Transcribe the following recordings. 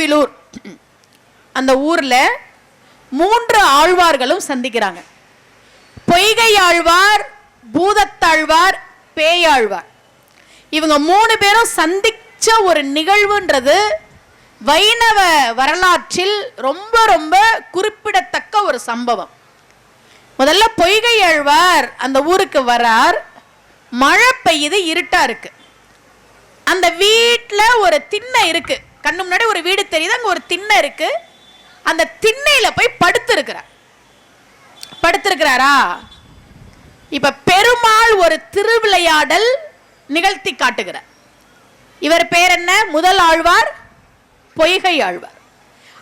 கோவிலூர். அந்த ஊரில் மூன்று ஆழ்வார்களும் சந்திக்கிறாங்க. பொய்கை ஆழ்வார் பூதத்தாழ்வார் பேயாழ்வார். இவங்க மூணு பேரும் சந்திச்ச ஒரு நிகழ்வுன்றது வைணவ வரலாற்றில் ரொம்ப ரொம்ப குறிப்பிடத்தக்க ஒரு சம்பவம். முதல்ல பொய்கை ஆழ்வார் அந்த ஊருக்கு வரார். மழை பெய்யுது இருட்டா இருக்கு. அந்த வீட்டில் ஒரு திண்ணை இருக்குது கண்ணு முன்னாடி ஒரு வீடு தெரியுது அங்கே ஒரு திண்ணை இருக்கு. அந்த திண்ணையில போய் படுத்திருக்கிறார். படுத்திருக்கிறாரா? இப்ப பெருமாள் ஒரு திருவிளையாடல் நிகழ்த்தி காட்டுகிறார். இவர் பேர் என்ன? முதல் ஆழ்வார் பொய்கை ஆழ்வார்.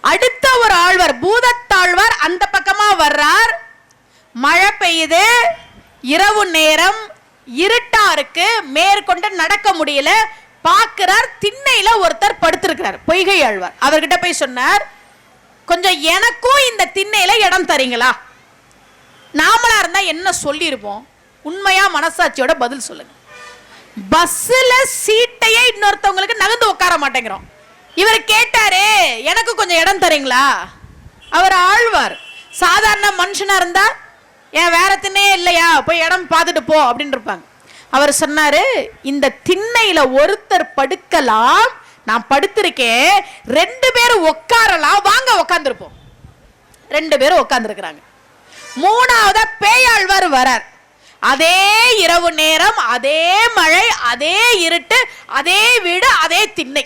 அடுத்த ஒரு ஆழ்வார் பூதத்தாழ்வார் அந்த பக்கமா வர்றார். மழை பெய்யுது இரவு நேரம் இருட்டா இருக்கு மேற்கொண்டு நடக்க முடியல. பார்க்கிறார் திண்ணையில ஒருத்தர் படுத்திருக்கிறார் பொய்கை ஆழ்வார். அவர்கிட்ட போய் சொன்னார் கொஞ்சம் எனக்கும் இந்த திண்ணையில இடம் தரீங்களா? நாமளா இருந்தா என்ன சொல்லியிருப்போம் உண்மையா மனசாட்சியோட பதில் சொல்லுங்க. பஸ்ஸில் சீட்டையே இன்னொருத்தவங்களுக்கு நகர்ந்து உட்கார மாட்டேங்கிறோம். இவர் கேட்டாரு எனக்கு கொஞ்சம் இடம் தரீங்களா? அவர் ஆழ்வார் சாதாரண மனுஷனா இருந்தா ஏன் வேற திண்ணையே இல்லையா? போய் இடம் பார்த்துட்டு போ அப்படின்னு இருப்பாங்க அவர் சொன்னாரு இந்த திண்ணையில ஒருத்தர் படுக்கலாம் நான் படுத்திருக்கேன் ரெண்டு பேரும் உட்காரலாம் வாங்க உட்காந்துருப்போம் ரெண்டு பேரும் உட்காந்துருக்கிறாங்க மூணாவதா பேயாழ்வார் வரார். அதே இரவு நேரம் அதே மழை அதே இருட்டு அதே வீடு அதே திண்ணை.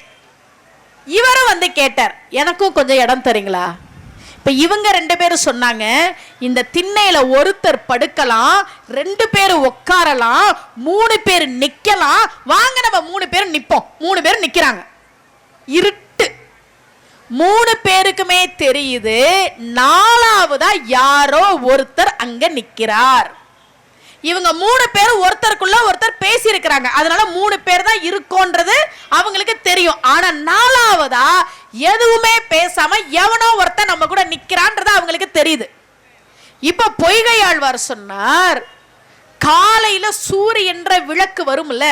இவரும் வந்து கேட்டார் எனக்கும் கொஞ்சம் இடம் தரீங்களா? இப்ப இவங்க ரெண்டு பேரும் சொன்னாங்க இந்த திண்ணையில ஒருத்தர் படுக்கலாம் ரெண்டு பேர் உட்காரலாம் மூணு பேர் நிக்கலாம் வாங்க நம்ம மூணு பேரும் நிப்போம். மூணு பேரும் நிக்கிறாங்க. இருட்டு. மூணு பேருக்குமே தெரியுது நாலாவதா யாரோ ஒருத்தர் அங்க நிக்கிறார். இவங்க மூணு பேரும் ஒருத்தருக்குள்ள ஒருத்தர் பேசி இருக்கிறாங்க அதனால மூணு பேர் தான் இருக்கோன்றது அவங்களுக்கு தெரியும். ஆனா நாலாவதா எதுவுமே பேசாம எவனோ ஒருத்தன் நம்ம கூட நிக்கிறான்றது அவங்களுக்கு தெரியுது. இப்ப பொய்கை ஆழ்வார் சொன்னார் காலையில சூரியன்ற விளக்கு வரும்ல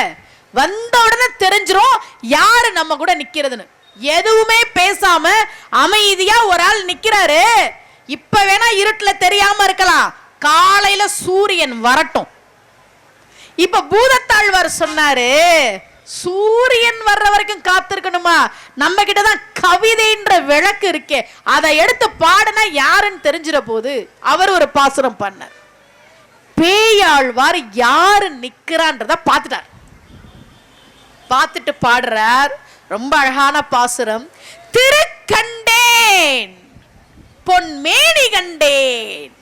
வந்த உடனே தெரிஞ்சிரும் யாரு நம்ம கூட நிக்கிறதுன்னு. எதுவுமே பேசாம அமைதியா ஒரு ஆள் நிக்கிறாரு. இப்ப வேணா இருட்டுல தெரியாம இருக்கலாம். காலையில சூரியன் வரட்டும். இப்ப பூதத்தாழ்வார் சொன்னாரு சூரியன் வர்ற வரைக்கும் காத்திருக்கணுமா? நம்ம கிட்ட தான் கவிதைன்ற விளக்கு இருக்கே. அதை எடுத்து பாடினா யாருன்னு தெரிஞ்சிட போது அவர் ஒரு பாசுரம் பண்ணார். பேயாழ்வார் யாரு நிக்கிறான்றத பார்த்துட்டார். பார்த்துட்டு பாடுறார். ரொம்ப அழகான பாசுரம். திருக்கண்டேன் பொன்மேனி கண்டேன்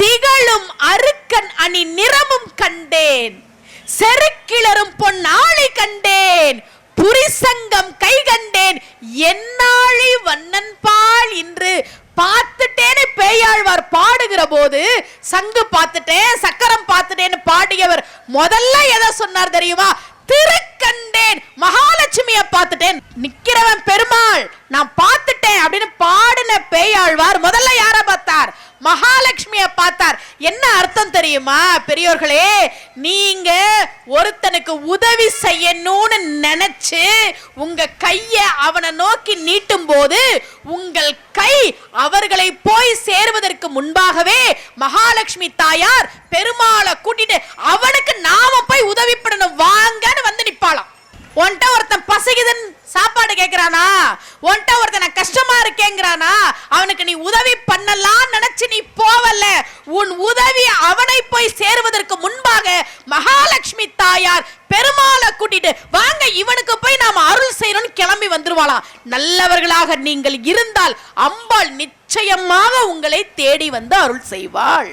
திகழும் அருக்கன் அணி நிறமும் கண்டேன். செருக்கிளரும் பொன்னாளி கண்டேன். புரிசங்கம் கை கண்டேன். என்னாழி வண்ணன் பால் இன்று பார்த்துட்டேன்னு பேயாழ்வார் பாடுகிற போது. சங்கு பார்த்துட்டேன் சக்கரம் பார்த்துட்டேன்னு பாடியவர் முதல்ல எதை சொன்னார் தெரியுமா? திருக்கண்டேன். மகாலட்சுமிய பார்த்துட்டேன். நிக்கிறவன் பெருமாள் நான் பார்த்துட்டேன் அப்படின்னு பாடின பேயாழ்வார் முதல்ல யார பார்த்தார் மகாலட்சுமியை பார்த்தார். என்ன அர்த்தம் தெரியுமா? பெரியோர்களே நீங்க ஒருத்தனுக்கு உதவி செய்யணும்னு நினைச்சு உங்க கைய அவனை நோக்கி நீட்டும் போது உங்கள் கை அவர்களை போய் சேர்வதற்கு முன்பாகவே மகாலட்சுமி தாயார் பெருமாளை கூட்டிட்டு அவனுக்கு நாம போய் உதவி பண்ணணும் வாங்கன்னு வந்து நிப்பாளாம். உன்கிட்ட ஒருத்தன் பசிக்குதுன்னு சாப்பாடு கேட்கறானா ஒன்ட்ட ஒருத்தனை கஷ்டமா இருக்கேங்கிறானா? அவனுக்கு நீ உதவி பண்ணலாம் நினைச்சு நீ போவல்ல. உன் உதவி அவனை போய் சேருவதற்கு முன்பாக மகாலட்சுமி தாயார் பெருமாளை கூட்டிட்டு வாங்க இவனுக்கு போய் நாம அருள் செய்யணும்னு கிளம்பி வந்துருவாளாம். நல்லவர்களாக நீங்கள் இருந்தால் அம்பாள் நிச்சயமாக உங்களை தேடி வந்து அருள் செய்வாள்.